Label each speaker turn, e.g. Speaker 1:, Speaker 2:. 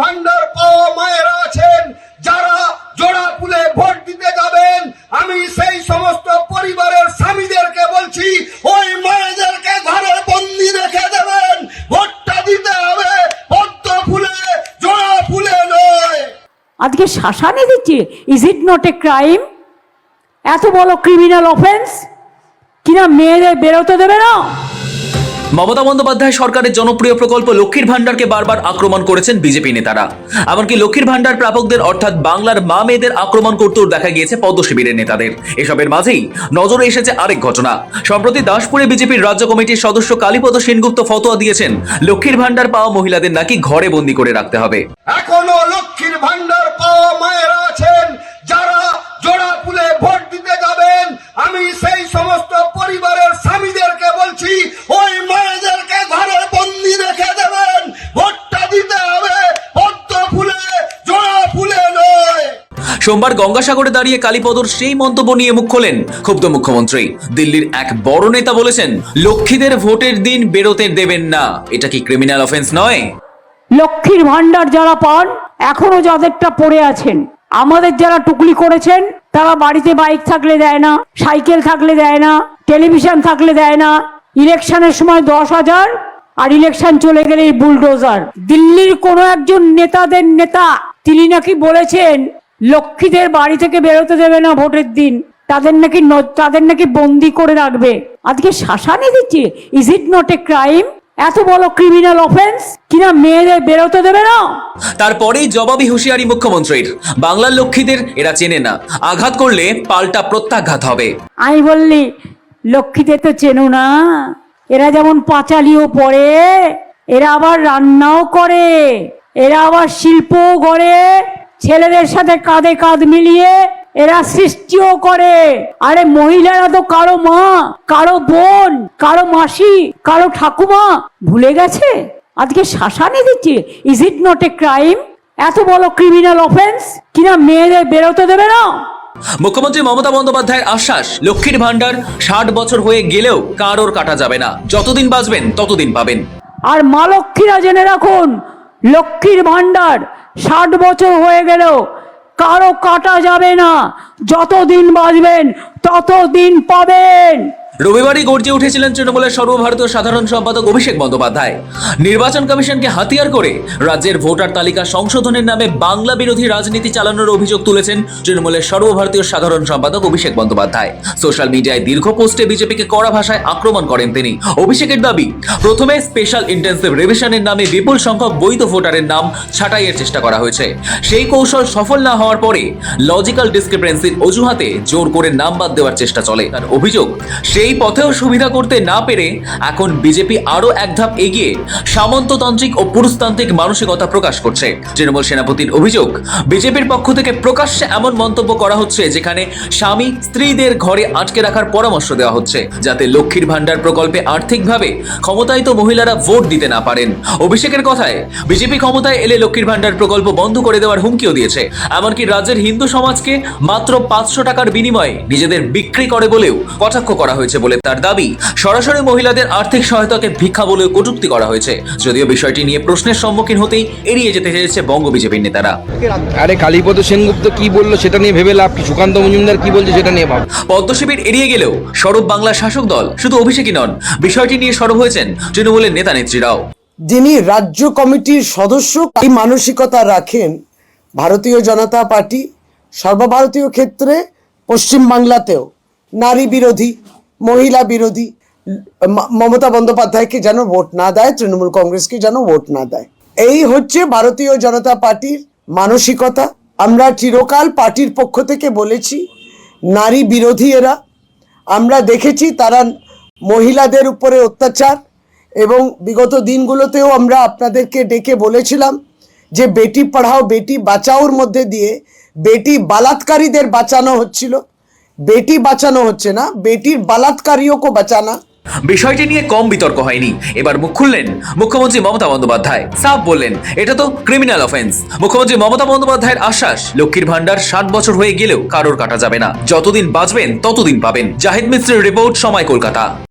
Speaker 1: ভান্ডার পাওয়া মায়েরা আছেন, যারা জোড়া ফুলে ভোট দিতে যাবেন। আমি সেই সমস্ত পরিবারের স্বামীদেরকে বলছি, ওই মায়েদেরকে ঘরে বন্দি রেখে দেবেন। ভোটটা দিতে হবে পদ্ম ফুলে, জোড়া ফুলে নয়।
Speaker 2: আজকে শাসানি দিচ্ছে is it not a crime এত বড় ক্রিমিনাল অফেন্স কিনা মেয়েদের বেরোতে দেবে না?
Speaker 3: মমতা বন্দ্যোপাধ্যায় সরকারের জনপ্রিয় প্রকল্প লক্ষ্মীর ভান্ডারকে বারবার আক্রমণ করেছেন বিজেপি নেতারা। এমনকি লক্ষ্মীর ভান্ডার প্রাপকদের অর্থাৎ বাংলার মা মেয়েদের আক্রমণ করতেও দেখা গিয়েছে পদ্ম শিবিরের নেতাদের। এসবের মাঝেই নজরে এসেছে আরেক ঘটনা। সম্প্রতি দাসপুরে বিজেপির রাজ্য কমিটির সদস্য কালীপদ সেনগুপ্ত ফতোয়া দিয়েছেন, লক্ষ্মীর ভান্ডার পাওয়া মহিলাদের নাকি ঘরে বন্দি করে রাখতে হবে।
Speaker 1: এখনও লক্ষ্মীর ভান্ডার
Speaker 3: সোমবার গঙ্গাসাগরে দাঁড়িয়ে কালীপদর সেই মন্তব্য নিয়ে মুখ খোলেন ক্ষুব্ধ মুখ্যমন্ত্রী। দিল্লির এক বড় নেতা বলেছেন, লক্ষ্মীদের ভোটের দিন বেরোতে দেবেন না। এটা কি ক্রিমিনাল অফেন্স নয়?
Speaker 2: লক্ষ্মীর ভান্ডার যারা পান, এখনও যাদেরটা পড়ে আছেন, আমাদের যারা টুকলি করেছেন, তারা বাড়িতে বাইক থাকলে দেয় না, সাইকেল থাকলে দেয় না, টেলিভিশন থাকলে দেয় না, ইলেকশনের সময় দশ হাজার, আর ইলেকশন চলে গেলে বুলডোজার। দিল্লির কোনো একজন নেতাদের নেতা, তিনি নাকি বলেছেন লক্ষ্মীদের বাড়ি থেকে বেরোতে দেবে না ভোটের দিন। তাদের নাকি তাদের নাকি বন্দি করে রাখবে। আজকে শাসানি দিচ্ছে। Is it not a crime এত বড় ক্রিমিনাল অফেন্স কিনা মেয়েদের বেরোতে দেবে না?
Speaker 3: তারপরেই জবাবি হুঁশিয়ারি মুখ্যমন্ত্রীর। বাংলার লক্ষ্মীদের এরা চেনে না। আঘাত করলে পাল্টা প্রত্যাঘাত হবে।
Speaker 2: আমি বললি লক্ষ্মীদের তো চেনো না। এরা যেমন পাঁচালিও পড়ে এরা আবার রান্নাও করে এরা আবার শিল্পও গড়ে। ছেলেদের সাথে কাঁধে কাঁধ মিলিয়ে এরা সৃষ্টিও করে। আরে মহিলারা তো কারও মা কারও বোন কারও মাসি কারও ঠাকুমা। ভুলে গেছে? আজকে শাসানি দিচ্ছে। Is it not a crime এত বড় ক্রিমিনাল অফেন্স কিনা মেয়েদের বেরোতে দেবে না?
Speaker 3: মুখ্যমন্ত্রী মমতা বন্দ্যোপাধ্যায়ের আশ্বাস লক্ষ্মীর ভান্ডার ষাট বছর হয়ে গেলেও কারোর কাটা যাবে না। যতদিন বাঁচবেন ততদিন পাবেন।
Speaker 2: আর মা লক্ষ্মীরা জেনে রাখুন লক্ষ্মীর ভাণ্ডার ষাট বছর হয়ে গেলেও কারও কাটা যাবে না। যতদিন বাঁচবেন ততদিন পাবেন।
Speaker 3: রবিবারই গর্জে উঠেছিলেন তৃণমূলের সর্বভারতীয় সাধারণ সম্পাদক অভিষেক বন্দ্যোপাধ্যায়। নির্বাচন কমিশনকে হাতিয়ার করে রাজ্যের ভোটার তালিকা সংশোধনের নামে বাংলা বিরোধী রাজনীতি চালানোর অভিযোগ তুলেছেন তৃণমূলের সর্বভারতীয় সাধারণ সম্পাদক অভিষেক বন্দ্যোপাধ্যায়। সোশ্যাল মিডিয়ায় দীর্ঘ পোস্টে বিজেপিকে কড়া ভাষায় আক্রমণ করেন তিনি। অভিষেকের দাবি, প্রথমে স্পেশাল ইন্টেন্সিভ রিভিশনের নামে বিপুল সংখ্যক বৈধ ভোটারের নাম ছাঁটাইয়ের চেষ্টা করা হয়েছে। সেই কৌশল সফল না হওয়ার পরে লজিক্যাল ডিসক্রিপেন্সির অজুহাতে জোর করে নাম বাদ দেওয়ার চেষ্টা চলে। তার অভিযোগ সেই পথেও সুবিধা করতে না পেরে এখন বিজেপি আরও এক ধাপ এগিয়ে সামন্ততান্ত্রিক ও পুরুষতান্ত্রিক মানসিকতা প্রকাশ করছে। তৃণমূল সেনাপতির অভিযোগ, বিজেপির পক্ষ থেকে প্রকাশ্যে এমন মন্তব্য করা হচ্ছে যেখানে স্বামী স্ত্রীদের ঘরে আটকে রাখার পরামর্শ দেওয়া হচ্ছে, যাতে লক্ষ্মীর ভান্ডার প্রকল্পে আর্থিকভাবে ক্ষমতায়িত মহিলারা ভোট দিতে না পারেন। অভিষেকের কথায়, বিজেপি ক্ষমতায় এলে লক্ষ্মীর ভান্ডার প্রকল্প বন্ধ করে দেওয়ার হুমকিও দিয়েছে, এমনকি রাজ্যের হিন্দু সমাজকে মাত্র পাঁচশো টাকার বিনিময়ে নিজেদের বিক্রি করে বলেও কটাক্ষ করা হয়েছে। বলে তার দাবি। সরাসরি মহিলাদের আর্থিক সহায়তাকে ভিক্ষা বলেও কটূক্তি করা হয়েছে। যদিও বিষয়টি নিয়ে প্রশ্নের সম্মুখীন হতেই এড়িয়ে যেতে চেয়েছে বঙ্গ বিজেপির নেতারা।
Speaker 4: আরে কালীপদ সেনগুপ্ত কি বলল সেটা নিয়ে ভেবে লাভ কি? সুকান্ত মজুমদার কি বলছে সেটা নিয়ে ভাব।
Speaker 3: পদ্ম শিবির এড়িয়ে গেলেও সরব বাংলা শাসক দল শুধু অভিষেকই নন বিষয়টি নিয়ে সরব হয়েছেন তৃণমূলের নেতা নেত্রীরাও।
Speaker 5: যিনি রাজ্য কমিটির সদস্য এই মানসিকতা রাখেন ভারতীয় জনতা পার্টি। সর্বভারতীয় ক্ষেত্রে পশ্চিমবাংলাতেও নারী বিরোধী মহিলা বিরোধী মমতা বন্দ্যোপাধ্যায়কে যেন ভোট না দেয়, তৃণমূল কংগ্রেসকে যেন ভোট না দেয়। এই হচ্ছে ভারতীয় জনতা পার্টির মানসিকতা। আমরা চিরকাল পার্টির পক্ষ থেকে বলেছি, নারী বিরোধী এরা। আমরা দেখেছি তারা মহিলাদের উপরে অত্যাচার এবং বিগত দিনগুলোতেও আমরা আপনাদেরকে ডেকে বলেছিলাম যে বেটি পড়াও, বেটি বাঁচাওর মধ্যে দিয়ে, বেটি বালাৎকারীদের বাঁচানো হচ্ছিল। বেটি বাঁচানো হচ্ছে না, বেটির বালাৎকারীও বাঁচানা
Speaker 3: বিষয়টি নিয়ে কম বিতর্ক হয়নি। এবার মুখ খুললেন মুখ্যমন্ত্রী মমতা বন্দ্যোপাধ্যায়। সাফ বললেন, এটা তো ক্রিমিনাল অফেন্স মুখ্যমন্ত্রী মমতা বন্দ্যোপাধ্যায়ের আশ্বাস, লক্ষ্মীর ভান্ডার ষাট বছর হয়ে গেলেও কারোর কাটা যাবে না। যতদিন বাঁচবেন, ততদিন পাবেন। জাহিদ মিস্ত্রির রিপোর্ট, সময় কলকাতা।